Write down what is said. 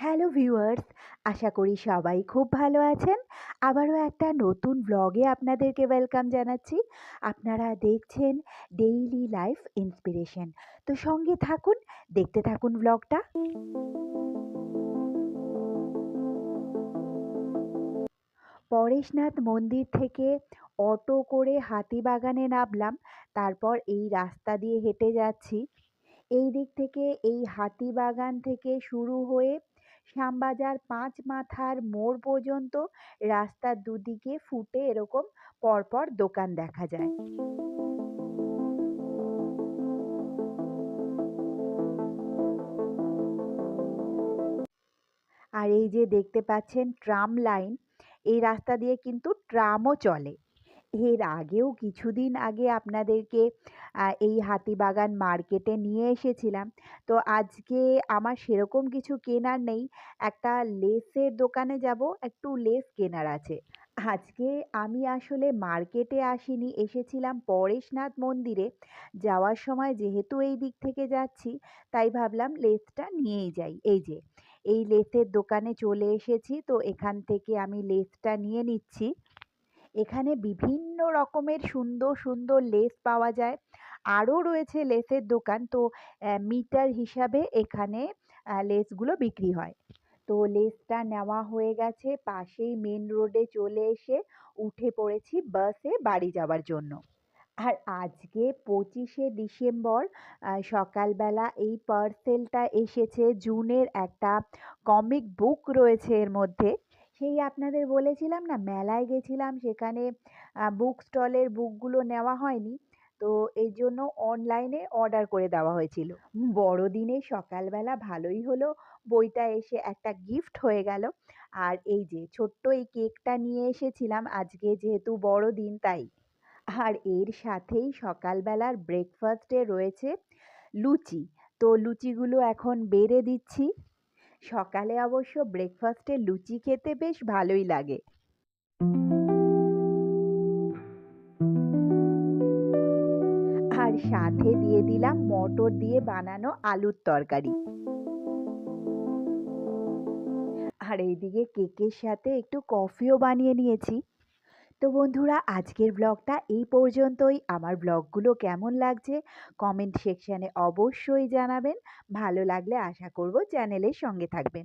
Hello viewers, আশা করি সবাই খুব ভালো আছেন। আবারও একটা নতুন ব্লগে আপনাদেরকে ওয়েলকাম জানাচ্ছি। আপনারা দেখছেন ডেইলি লাইফ ইন্সপিরেশন তো সঙ্গে থাকুন, দেখতে থাকুন ব্লগটা পরেশনাথ মন্দির থেকে অটো করে হাতিবাগানে নামলাম, তারপর এই রাস্তা দিয়ে হেঁটে যাচ্ছি। এই দিক থেকে, এই হাতিবাগান থেকে শুরু হয়ে শ্যামবাজার পাঁচ মাথার মোড় পর্যন্ত রাস্তার দুদিকে ফুটে এরকম পরপর দোকান দেখা যায়। আর এই যে দেখতে পাচ্ছেন ট্রাম লাইন এই রাস্তা দিয়ে কিন্তু ট্রামও চলে। এর আগেও কিছুদিন আগে আপনাদেরকে এই হাতিবাগান মার্কেটে নিয়ে এসেছিলাম। তো আজকে আমার সেরকম কিছু কেনার নেই। একটা লেসের দোকানে যাব, একটু লেস কেনার আছে। আজকে আমি আসলে মার্কেটে আসিনি, এসেছিলাম পরেশনাথ মন্দিরে। যাওয়ার সময় যেহেতু এই দিক থেকে যাচ্ছি, তাই ভাবলাম লেসটা নিয়েই যাই। এই যে, এই লেসের দোকানে চলে এসেছি, তো এখান থেকে আমি লেসটা নিয়ে নিচ্ছি। এখানে বিভিন্ন রকমের সুন্দর সুন্দর লেস পাওয়া যায়। আরও রয়েছে লেসের দোকান। তো মিটার হিসাবে এখানে লেসগুলো বিক্রি হয়। তো, লেসটা নেওয়া হয়ে গেছে। পাশেই মেন রোডে চলে এসে উঠে পড়েছি বাসে বাড়ি যাওয়ার জন্য। আর আজকে পঁচিশে ডিসেম্বর সকালবেলা এই পার্সেলটা এসেছে জুনের একটা কমিক বুক রয়েছে এর মধ্যে। সেই আপনাদের বলেছিলাম না, মেলায় গেছিলাম সেখানে বুক স্টলের বুকগুলো নেওয়া হয়নি। তো এই জন্য অনলাইনে অর্ডার করে দেওয়া হয়েছিল। বড়দিনে সকালবেলা ভালোই হলো, বইটা এসে একটা গিফট হয়ে গেল। আর এই যে ছোট্ট এই কেকটা নিয়ে এসেছিলাম, আজকে যেহেতু বড়দিন তাই। আর এর সাথেই সকালবেলার ব্রেকফাস্টে রয়েছে লুচি। তো লুচিগুলো এখন বেড়ে দিচ্ছি। সকালে অবশ্য ব্রেকফাস্টে লুচি খেতে বেশ ভালোই লাগে। আর সাথে দিয়ে দিলাম মটর দিয়ে বানানো আলুর তরকারি। আর এইদিকে কেকের সাথে একটু কফিও বানিয়ে নিয়েছি। তো বন্ধুরা, আজকের ব্লগটা এই পর্যন্তই। আমার ব্লগগুলো কেমন লাগছে কমেন্ট সেকশানে অবশ্যই জানাবেন। ভালো লাগলে আশা করব চ্যানেলের সঙ্গে থাকবেন।